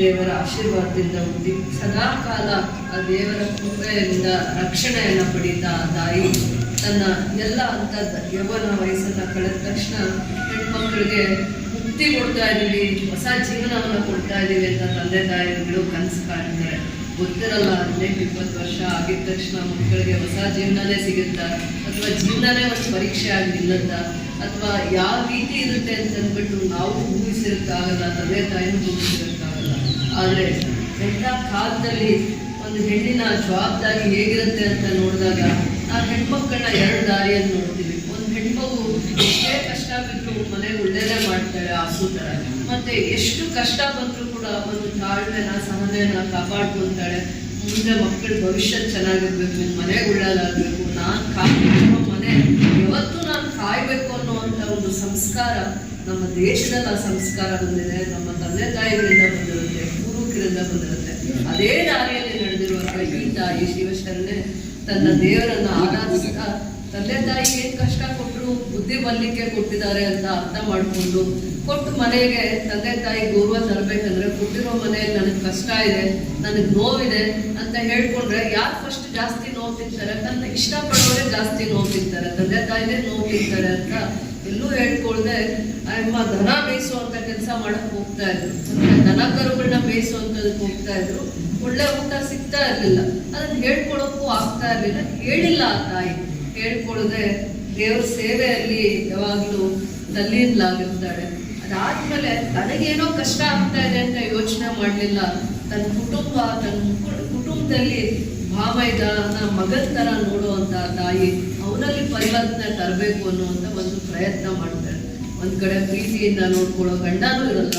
ದೇವರ ಆಶೀರ್ವಾದದಿಂದ ಸದಾ ಕಾಲ ಆ ದೇವರ ಕೃಪೆಯಿಂದ ರಕ್ಷಣೆಯನ್ನು ಪಡೀತಾ ಆ ತಾಯಿ ತನ್ನ ಎಲ್ಲ ಅಂತ ಯೌವನ ವಯಸ್ಸನ್ನು ಕಳೆದ ತಕ್ಷಣ ಹೆಣ್ಮಕ್ಳಿಗೆ ಮುಕ್ತಿ ಕೊಡ್ತಾ ಇದ್ದೀವಿ, ಹೊಸ ಜೀವನವನ್ನು ಕೊಡ್ತಾ ಇದ್ದೀವಿ ಅಂತ ತಂದೆ ತಾಯಿಗಳು ಕನಸು ಕಾಣ್ತಾರೆ. ಗೊತ್ತಿರಲ್ಲ ಹದಿನೆಂಟು ಇಪ್ಪತ್ತು ವರ್ಷ ಆಗಿದ ತಕ್ಷಣ ಮಕ್ಕಳಿಗೆ ಹೊಸ ಜೀವನನೇ ಸಿಗುತ್ತಾ? ಅಥವಾ ಜೀವನನೇ ಒಂದು ಪರೀಕ್ಷೆ ಆಗಿ ನಿಲ್ಲುತ್ತಾ ಅಥವಾ ಯಾವ ರೀತಿ ಇರುತ್ತೆ ಅಂತ ಅಂದ್ಬಿಟ್ಟು ನಾವು ಊಹಿಸಿರುತ್ತಾಗಲ್ಲ ತಂದೆ ತಾಯಿನೂ ಊಹಿಸಿರೋಕ್ಕಾಗಲ್ಲ? ಆದರೆ ಬೆಟ್ಟ ಕಾಲದಲ್ಲಿ ಒಂದು ಹೆಣ್ಣಿನ ಜವಾಬ್ದಾರಿ ಹೇಗಿರುತ್ತೆ ಅಂತ ನೋಡಿದಾಗ ಆ ಹೆಣ್ಮಕ್ಕಳನ್ನ ಎರಡು ದಾರಿಯನ್ನು ನೋಡ್ತೀವಿ. ಒಂದು ಹೆಣ್ಮಗು ಎಷ್ಟೇ ಕಷ್ಟ ಬಿದ್ದು ಮನೆಗೆ ಒಳ್ಳೇದೇ ಮಾಡ್ತಾಳೆ ಆಸು ಥರ ಮತ್ತೆ ಎಷ್ಟು ಕಷ್ಟ ಬಂದರೂ ಕೂಡ ಒಂದು ತಾಳ್ಮೆನ ಸಹನೆಯನ್ನ ಕಾಪಾಡ್ಕೊತಾಳೆ. ಮುಂದೆ ಮಕ್ಕಳ ಭವಿಷ್ಯ ಚೆನ್ನಾಗಿರ್ಬೇಕು ಮನೆಗೆ ಒಳ್ಳೇದಾಗಬೇಕು. ನಾನು ಕಾಯ್ಬೇಕು, ಮನೆ ಯಾವತ್ತೂ ನಾನು ಕಾಯಬೇಕು ಅನ್ನೋವಂಥ ಒಂದು ಸಂಸ್ಕಾರ ನಮ್ಮ ದೇಶದಲ್ಲಿ ಆ ಸಂಸ್ಕಾರ ಬಂದಿದೆ. ನಮ್ಮ ತಂದೆ ತಾಯಿಗಳಿಂದ ಬಂದಿರುತ್ತೆ ಬಂದಿರುತ್ತೆ. ಅದೇ ದಾರಿಯಲ್ಲಿ ನಡೆದಿರುವಾಗ ಈ ತಾಯಿ ಶಿವಶರಣೆ ತನ್ನ ದೇವರನ್ನ ಆರಾಧಿಸ್ತಾ, ತಂದೆ ತಾಯಿ ಏನ್ ಕಷ್ಟ ಕೊಟ್ಟರು ಬುದ್ಧಿಬಲ್ಲಿಕೆ ಕೊಟ್ಟಿದ್ದಾರೆ ಅಂತ ಅರ್ಥ ಮಾಡಿಕೊಂಡು ಕೊಟ್ಟು ಮನೆಗೆ ತಂದೆ ತಾಯಿ ಗೌರವ ತರಬೇಕಂದ್ರೆ ಕೊಟ್ಟಿರೋ ಮನೆಯಲ್ಲಿ ನನಗೆ ಕಷ್ಟ ಇದೆ, ನನಗೆ ನೋವಿದೆ ಅಂತ ಹೇಳ್ಕೊಂಡ್ರೆ ಯಾರು ಫಸ್ಟ್ ಜಾಸ್ತಿ ನೋವು ತಿಂತಾರೆ? ತನ್ನ ಇಷ್ಟಪಡೋರೆ ಜಾಸ್ತಿ ನೋವು ತಿಂತಾರೆ. ತಂದೆ ತಾಯಿನೇ ನೋವು ತಿಂತಾರೆ ಅಂತ ಎಲ್ಲೂ ಹೇಳ್ಕೊಳ್ದೆ ಅಮ್ಮ ದನ ಮೇಯಿಸುವಂತ ಕೆಲಸ ಮಾಡಕ್ ಹೋಗ್ತಾ ಇದ್ರು. ದನ ಕರುಗಳನ್ನ ಮೇಯಿಸುವಂತದಕ್ಕೆ ಹೋಗ್ತಾ ಇದ್ರು. ಒಳ್ಳೆ ಊಟ ಸಿಗ್ತಾ ಇರ್ಲಿಲ್ಲ. ಅದನ್ನ ಹೇಳ್ಕೊಳಕ್ಕೂ ಆಗ್ತಾ ಇರ್ಲಿಲ್ಲ. ಹೇಳಿಲ್ಲ ಆ ತಾಯಿ. ಹೇಳ್ಕೊಳ್ದೆ, ದೇವ್ರ ಸೇವೆಯಲ್ಲಿ ಯಾವಾಗ್ಲೂ ತಲ್ಲೀನ್ಲಾಗಿರ್ತಾಳೆ. ಅದಾದ್ಮೇಲೆ ತನಗೇನೋ ಕಷ್ಟ ಆಗ್ತಾ ಇದೆ ಅಂತ ಯೋಚನೆ ಮಾಡ್ಲಿಲ್ಲ. ತನ್ನ ಕುಟುಂಬ, ತನ್ನ ಕುಟುಂಬದಲ್ಲಿ ಭಾವೈದನ ಮಗನ ಥರ ನೋಡುವಂತ ತಾಯಿ, ಅವನಲ್ಲಿ ಪರಿವರ್ತನೆ ತರಬೇಕು ಅನ್ನುವಂತ ಒಂದು ಪ್ರಯತ್ನ ಮಾಡ್ತಾರೆ. ಒಂದು ಕಡೆ ಪ್ರೀತಿಯಿಂದ ನೋಡ್ಕೊಳ್ಳೋ ಗಂಡನೂ ಇರಲ್ಲ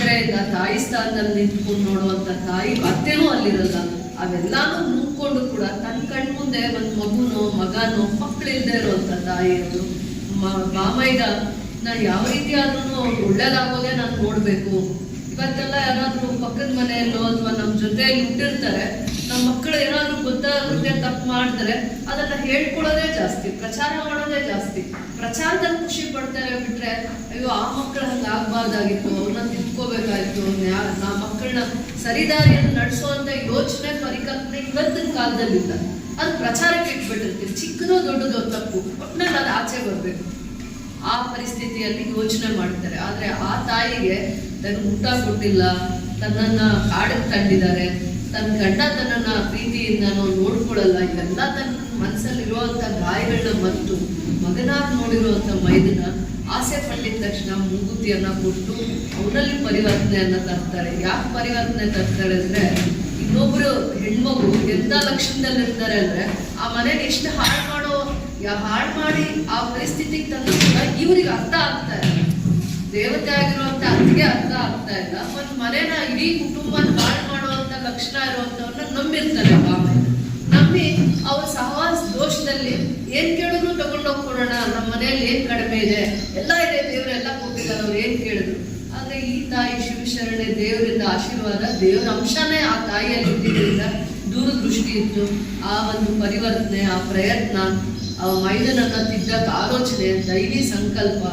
ಕಡೆಯಿಂದ ತಾಯಿ ಸ್ಥಾನದಲ್ಲಿ ನಿಂತ್ಕೊಂಡು ನೋಡುವಂತ ತಾಯಿ ಅತ್ತೆನೂ ಅಲ್ಲಿರಲ್ಲ. ಅವೆಲ್ಲಾನು ನೋಡ್ಕೊಂಡು ಕೂಡ ತನ್ನ ಕಣ್ ಮುಂದೆ ಒಂದ್ ಮಗುನೋ, ಮಗನೋ ಮಕ್ಕಳಿಲ್ಲದೆ ಇರುವಂತ ತಾಯಿಯವರು ಮಾಮೈದ ನಾ ಯಾವ ರೀತಿ ಆದ್ರೂ ಒಳ್ಳೇದಾಗೋದೇ ನಾನು ನೋಡಬೇಕು. ಇವತ್ತೆಲ್ಲ ಯಾರಾದರೂ ಪಕ್ಕದ ಮನೆಯಲ್ಲೋ ಅಥವಾ ನಮ್ಮ ಜೊತೆಯಲ್ಲಿ ಹುಟ್ಟಿರ್ತಾರೆ ಮಕ್ಕಳು ಏನಾದ್ರು ಗೊತ್ತಾಗುತ್ತೆ, ತಪ್ಪು ಮಾಡ್ತಾರೆ ಅದನ್ನ ಹೇಳ್ಕೊಳ್ಳೋದೇ ಜಾಸ್ತಿ, ಪ್ರಚಾರ ಮಾಡೋದೇ ಜಾಸ್ತಿ. ಪ್ರಚಾರದಲ್ಲಿ ಖುಷಿ ಪಡ್ತಾರೆ ಬಿಟ್ರೆ, ಅಯ್ಯೋ, ಆ ಮಕ್ಕಳು ಹಂಗೆ ಆಗ್ಬಾರ್ದಾಗಿತ್ತು ಅವ್ರನ್ನ ತಿದ್ಕೋಬೇಕಾಗಿತ್ತು ನಾ ಮಕ್ಕಳನ್ನ ಸರಿದಾರಿಯನ್ನು ನಡೆಸುವಂತ ಯೋಚನೆ ಪರಿಕಲ್ಪನೆ ಇವತ್ತಿನ ಕಾಲದಲ್ಲಿಲ್ಲ. ಅದು ಪ್ರಚಾರಕ್ಕೆ ಇಟ್ಬಿಟ್ಟಿರ್ತೀವಿ. ಚಿಕ್ಕದೋ ದೊಡ್ಡದೋ ತಪ್ಪು. ಒಟ್ಟಿನಲ್ಲಿ ಅದು ಆಚೆ ಬರ್ಬೇಕು. ಆ ಪರಿಸ್ಥಿತಿಯಲ್ಲಿ ಯೋಚನೆ ಮಾಡ್ತಾರೆ. ಆದ್ರೆ ಆ ತಾಯಿಗೆ ತನ್ನ ಊಟ ಕೊಟ್ಟಿಲ್ಲ, ತನ್ನನ್ನ ಕಾಡಿಗೆ ತಂದಿದ್ದಾರೆ. ತನ್ನ ಗಂಡ ತನ್ನನ್ನ ಪ್ರೀತಿಯಿಂದ ನೋಡ್ಕೊಳ್ಳಲ್ಲ, ಇವೆಲ್ಲ ತನ್ನ ಮನಸ್ಸಲ್ಲಿರುವಂತ ಗಾಯಗಳನ್ನ ಮತ್ತು ಮಗನಾಗಿ ನೋಡಿರುವಂತ ಮೈದನ ಆಸೆ ಪಟ್ಟಿದ ತಕ್ಷಣ ಮೂಗುತಿಯನ್ನ ಕೊಟ್ಟು ಅವನಲ್ಲಿ ಪರಿವರ್ತನೆಯನ್ನ ತರ್ತಾರೆ. ಯಾಕೆ ಪರಿವರ್ತನೆ ತರ್ತಾರೆ ಅಂದ್ರೆ, ಇನ್ನೊಬ್ರು ಹೆಣ್ಮಗು ಎಂತ ಲಕ್ಷಣದಲ್ಲಿರ್ತಾರೆ ಅಂದ್ರೆ, ಆ ಮನೆಗೆ ಎಷ್ಟು ಹಾಳು ಮಾಡೋ ಹಾಳು ಮಾಡಿ ಆ ಪರಿಸ್ಥಿತಿಗೆ ತಂದ ಇವ್ರಿಗೆ ಅರ್ಥ ಆಗ್ತಾ ಇಲ್ಲ. ದೇವತೆ ಆಗಿರುವಂತ ಅತ್ತಿಗೆ ಅರ್ಥ ಆಗ್ತಾ ಇಲ್ಲ. ಒಂದ್ ಮನೆನ ಇಡೀ ಕುಟುಂಬನ ಹಾಳು ಮಾಡುವಂತ ಲಕ್ಷಣ ಇರುವಂತವ್ರನ್ನ ನಂಬಿರ್ತಾರೆ ಬಾಬೆ ನಂಬಿ ಅವ್ರ ಸಹವಾಸ ದೋಷದಲ್ಲಿ ಏನ್ ಕೇಳಿದ್ರು ತಗೊಂಡೋಗ್ ಕೊಡೋಣ ನಮ್ಮ ಮನೆಯಲ್ಲಿ ಏನ್ ಕಡಿಮೆ ಇದೆ, ಎಲ್ಲ ಇದೆ ದೇವರೆಲ್ಲ ಕೊಟ್ಟಿದ್ದಾರೆ ಅವ್ರು ಏನ್ ಕೇಳಿದ್ರು. ಆದ್ರೆ ಈ ತಾಯಿ ಶಿವಶರಣೆ ದೇವರಿಂದ ಆಶೀರ್ವಾದ, ದೇವರ ಅಂಶನೇ ಆ ತಾಯಿಯಲ್ಲಿ ಇದ್ದಿದ್ದರಿಂದ ದೂರದೃಷ್ಟಿ ಇತ್ತು. ಆ ಒಂದು ಪರಿವರ್ತನೆ, ಆ ಪ್ರಯತ್ನ, ಆ ಮೈದನನ್ನ ತಿದ್ದಕ್ಕೆ ಆಲೋಚನೆ ದೈವಿ ಸಂಕಲ್ಪ,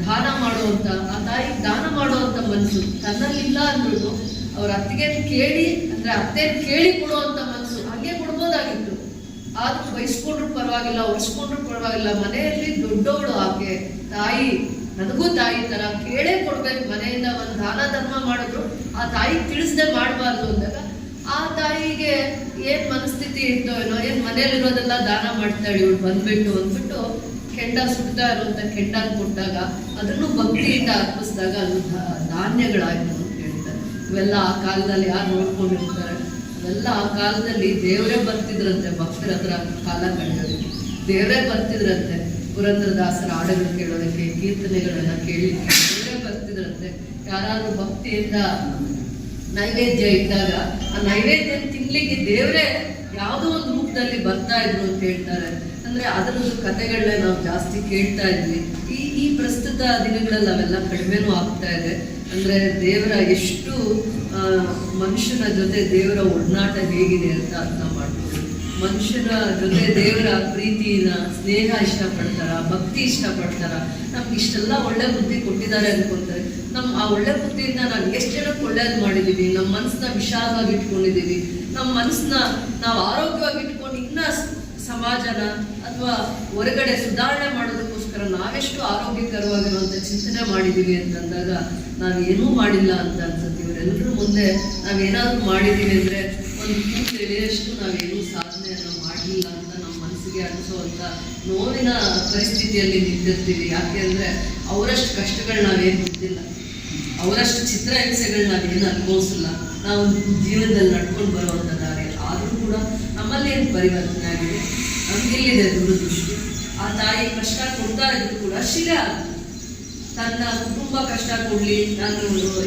ದಾನ ಮಾಡುವಂತ, ಆ ತಾಯಿ ದಾನ ಮಾಡುವಂತ ಮನಸ್ಸು ತನ್ನಲ್ಲಿಲ್ಲ ಅಂದ್ರೂ ಅವ್ರ ಅತ್ತಿಗೆ ಕೇಳಿ, ಅಂದ್ರೆ ಅತ್ತೆ ಕೇಳಿ ಕೊಡುವಂತ ಮನಸ್ಸು, ಹಾಗೆ ಕೊಡ್ಬೋದಾಗಿತ್ತು. ಆದ್ರೂ ಬಯಸ್ಕೊಂಡ್ರು ಪರವಾಗಿಲ್ಲ ಉಳಿಸ್ಕೊಂಡ್ರು ಪರವಾಗಿಲ್ಲ. ಮನೆಯಲ್ಲಿ ದೊಡ್ಡವಳು ಆಕೆ, ತಾಯಿ, ನನಗೂ ತಾಯಿ ತರ ಕೇಳೇ ಕೊಡ್ಬೇಕು. ಮನೆಯಿಂದ ಒಂದು ದಾನ ಧರ್ಮ ಮಾಡಿದ್ರು, ಆ ತಾಯಿ ತಿಳಿಸದೆ ಮಾಡಬಾರ್ದು ಅಂದಾಗ, ಆ ತಾಯಿಗೆ ಏನ್ ಮನಸ್ಥಿತಿ ಇರ್ತೋ ಏನೋ, ಏನ್ ಮನೇಲಿರೋದೆಲ್ಲ ದಾನ ಮಾಡ್ತಾಳೆ ಇವಳು ಬಂದ್ಬಿಟ್ಟು ಅಂದ್ಬಿಟ್ಟು ಕೆಂಡ ಸುಡ್ತಾ ಇರುವಂತ ಕೆಂಡ ಕೊಟ್ಟಾಗ, ಅದನ್ನು ಭಕ್ತಿಯಿಂದ ಅರ್ಪಿಸಿದಾಗ ಅದು ಧಾನ್ಯಗಳಾಯ್ತು. ಇವೆಲ್ಲ ಆ ಕಾಲದಲ್ಲಿ ಯಾರು ನೋಡ್ಕೊಂಡಿರ್ತಾರೆ? ಇವೆಲ್ಲ ಆ ಕಾಲದಲ್ಲಿ ದೇವರೇ ಬರ್ತಿದ್ರಂತೆ, ಭಕ್ತರ ಹತ್ರ ಕಾಲ ಕಳೆಯೋದಕ್ಕೆ. ದೇವರೇ ಬರ್ತಿದ್ರಂತೆ, ಪುರಂದ್ರದಾಸರ ಹಾಡುಗಳು ಕೇಳೋದಕ್ಕೆ, ಕೀರ್ತನೆಗಳನ್ನ ಕೇಳಿ ದೇವರೇ ಬರ್ತಿದ್ರಂತೆ. ಯಾರಾದ್ರೂ ಭಕ್ತಿಯಿಂದ ನೈವೇದ್ಯ ಇದ್ದಾಗ ಆ ನೈವೇದ್ಯ ತಿನ್ಲಿಕ್ಕೆ ದೇವರೇ ಯಾವುದೋ ಒಂದು ರೂಪದಲ್ಲಿ ಬರ್ತಾ ಇದ್ರು ಅಂತ ಹೇಳ್ತಾರೆ. ಅಂದ್ರೆ ಅದರದ್ದು ಕಥೆಗಳನ್ನ ನಾವು ಜಾಸ್ತಿ ಕೇಳ್ತಾ ಇದ್ವಿ. ಈ ಈ ಪ್ರಸ್ತುತ ದಿನಗಳಲ್ಲಿ ಅವೆಲ್ಲ ಕಡಿಮೆನೂ ಆಗ್ತಾ ಇದೆ. ಅಂದ್ರೆ ದೇವರ ಎಷ್ಟು ಮನುಷ್ಯನ ಜೊತೆ ದೇವರ ಒಡನಾಟ ಹೇಗಿದೆ ಅಂತ ಅರ್ಥ ಮಾಡ್ಬೋದು. ಮನುಷ್ಯನ ಜೊತೆ ದೇವರ ಪ್ರೀತಿನ ಸ್ನೇಹ ಇಷ್ಟಪಡ್ತಾರ, ಭಕ್ತಿ ಇಷ್ಟಪಡ್ತಾರ, ನಮ್ಗೆ ಇಷ್ಟೆಲ್ಲ ಒಳ್ಳೆ ಬುದ್ಧಿ ಕೊಟ್ಟಿದ್ದಾರೆ ಅನ್ಕೊಂತಾರೆ. ನಮ್ಮ ಆ ಒಳ್ಳೆ ಬುದ್ಧಿಯಿಂದ ನಾವು ಎಷ್ಟು ಜನಕ್ಕೆ ಒಳ್ಳೇದು ಮಾಡಿದೀವಿ? ನಮ್ಮ ಮನಸ್ಸನ್ನ ವಿಶಾಲವಾಗಿ ಇಟ್ಕೊಂಡಿದೀವಿ. ನಮ್ಮ ಮನಸ್ಸನ್ನ ನಾವು ಆರೋಗ್ಯವಾಗಿ ಇಟ್ಕೊಂಡು ಇನ್ನ ಸಮಾಜನ ಅಥವಾ ಹೊರಗಡೆ ಸುಧಾರಣೆ ನಾವೆಷ್ಟು ಆರೋಗ್ಯಕರವಾಗಿರುವಂಥ ಚಿಂತನೆ ಮಾಡಿದೀವಿ ಅಂತಂದಾಗ ನಾವು ಏನೂ ಮಾಡಿಲ್ಲ ಅಂತ ಅನ್ಸುತ್ತೆ. ಇವರೆಲ್ಲರೂ ಮುಂದೆ ನಾವೇನಾದ್ರೂ ಮಾಡಿದೀವಿ ಅಂದ್ರೆ ಒಂದು ಕೂತು ಎಳೆಯಷ್ಟು ನಾವೇನೂ ಸಾಧನೆಯನ್ನು ಮಾಡಲಿಲ್ಲ ಅಂತ ನಮ್ಮ ಮನಸ್ಸಿಗೆ ಅನಿಸುವಂತ ನೋವಿನ ಪರಿಸ್ಥಿತಿಯಲ್ಲಿ ನಿಂತಿರ್ತೀವಿ. ಯಾಕೆ ಅಂದ್ರೆ ಅವರಷ್ಟು ಕಷ್ಟಗಳು ನಾವೇನು ಗೊತ್ತಿಲ್ಲ. ಅವರಷ್ಟು ಚಿತ್ರಹಿಂಸೆಗಳು ನಾವೇನು ಅನುಭವಿಸಿಲ್ಲ ನಾವು ಜೀವನದಲ್ಲಿ ನಡ್ಕೊಂಡು ಬರುವಂತ ದಾರಿ. ಆದರೂ ಕೂಡ ನಮ್ಮಲ್ಲಿ ಏನು ಪರಿವರ್ತನೆ ಆಗಿದೆ? ನಮಗೆಲ್ಲಿದೆ ದುರದೃಷ್ಟಿ? ಆ ತಾಯಿ ಕಷ್ಟ ಕೊಡ್ತಾ ಇದ್ರು ಕೂಡ ಶಿರ ತನ್ನ ಕುಟುಂಬ ಕಷ್ಟ ಕೊಡ್ಲಿ ನಾನು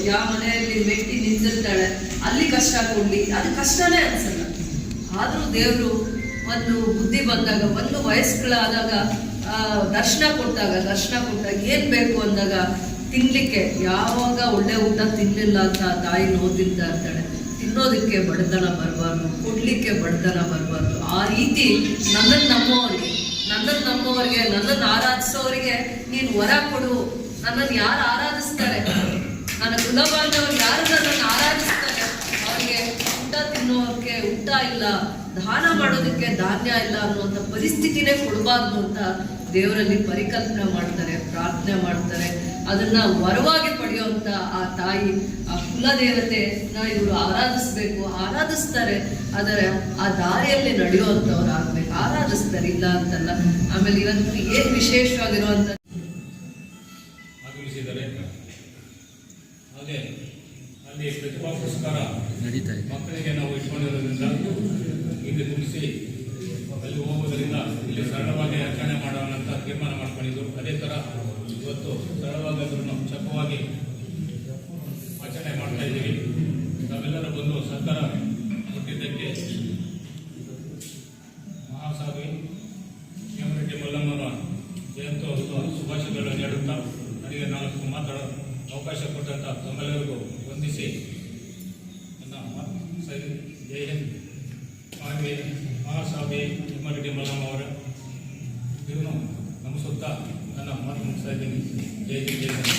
ಯಾವ ಮನೆಯಲ್ಲಿ ವ್ಯಕ್ತಿ ನಿಂತಿರ್ತಾಳೆ, ಅಲ್ಲಿ ಕಷ್ಟ ಕೊಡ್ಲಿ, ಅದು ಕಷ್ಟನೇ ಅನ್ಸಲ್ಲ. ಆದ್ರೂ ದೇವರು ಒಂದು ಬುದ್ಧಿ ಬಂದಾಗ, ಒಂದು ವಯಸ್ಸುಗಳಾದಾಗ ದರ್ಶನ ಕೊಟ್ಟಾಗ ದರ್ಶನ ಕೊಟ್ಟಾಗ ಏನ್ ಬೇಕು ಅಂದಾಗ, ತಿನ್ಲಿಕ್ಕೆ ಯಾವಾಗ ಒಳ್ಳೆ ಊಟ ತಿನ್ಲಿಲ್ಲ ಅಂತ ತಾಯಿ ನೋವು ತಿಂತಾ ಇರ್ತಾಳೆ. ತಿನ್ನೋದಕ್ಕೆ ಬಡತನ ಬರಬಾರ್ದು, ಕೊಡ್ಲಿಕ್ಕೆ ಬಡತನ ಬರಬಾರ್ದು. ಆ ರೀತಿ ನನ್ನನ್ನು ನಮ್ಮವರಿಗೆ ನಮ್ಮವರಿಗೆ ನನ್ನನ್ನು ಆರಾಧಿಸೋರಿಗೆ ನೀನು ವರ ಕೊಡು. ನನ್ನನ್ನು ಯಾರು ಆರಾಧಿಸ್ತಾರೆ? ನನ್ನ ಕುಲಬಾಂಧವರು ಯಾರು ನನ್ನನ್ನು ಆರಾಧಿಸ್ತಾರೆ? ಅವರಿಗೆ ಊಟ ತಿನ್ನೋಕೆ ಊಟ ಇಲ್ಲ, ದಾನ ಮಾಡೋದಕ್ಕೆ ಧಾನ್ಯ ಇಲ್ಲ ಅನ್ನುವಂಥ ಪರಿಸ್ಥಿತಿನೇ ಕೊಡಬಾರ್ದು ಅಂತ ದೇವರಲ್ಲಿ ಪರಿಕಲ್ಪನೆ ಮಾಡ್ತಾರೆ, ಪ್ರಾರ್ಥನೆ ಮಾಡ್ತಾರೆ. ಅದನ್ನ ವರವಾಗಿ ಪಡೆಯುವಂತ ಆ ತಾಯಿ, ಆ ಕುಲದೇವತೆನ ಇವರು ಆರಾಧಿಸ್ಬೇಕು, ಆರಾಧಿಸ್ತಾರೆ. ಆದರೆ ಆ ದಾರಿಯಲ್ಲಿ ನಡೆಯುವಂಥವ್ರು ಆರಾಧಿಸ್ತಾರೆ ಇಲ್ಲ ಅಂತಲ್ಲ. ಆಮೇಲೆ ಇವತ್ತು ಏನ್ ವಿಶೇಷವಾಗಿರುವಂತ ಹಾಗೆ ಅಲ್ಲಿ ಪ್ರತಿಭಾ ಪುರಸ್ಕಾರ ನಡೀತಾ ಇದೆ. ಮಕ್ಕಳಿಗೆ ನಾವು ಇಟ್ಕೊಂಡಿರೋದ್ರಿಂದ ಇಲ್ಲಿ ಮುಗಿಸಿ ಅಲ್ಲಿ ಹೋಗೋದ್ರಿಂದ ಇಲ್ಲಿ ಸರಳವಾಗಿ ಆಚರಣೆ ಮಾಡೋಣ ಅಂತ ತೀರ್ಮಾನ ಮಾಡ್ಕೊಂಡಿದ್ದು. ಅದೇ ಥರ ಇವತ್ತು ಸರಳವಾಗಾದ್ರೂ ಚಪ್ಪವಾಗಿ ಆಚರಣೆ ಮಾಡ್ತಾ ಇದ್ದೀವಿ. ನಾವೆಲ್ಲರೂ ಬಂದು ಸರ್ಕಾರ ನನಗೆ ನಾಲ್ಕು ಮಾತಾಡೋ ಅವಕಾಶ ಕೊಟ್ಟಂತ ತಮ್ಮೆಲ್ಲರಿಗೂ ವಂದಿಸಿ. ನನ್ನ ಸರಿ. ಜೈ ಹಿಂದ್. ಮಾನ್ವಿ ಮಹಾಸಾಧಿ ತಿಮ್ಮರೆಡ್ಡಿ ಮಲ್ಲಮ್ಮ ಅವರ. ಇವನು ನಮಿಸುತ್ತಾ ನನ್ನ ಮಾತು ಮುಗಿಸ್ತಾ ಇದ್ದೀನಿ. ಜೈ ಹಿಂದ್, ಜೈ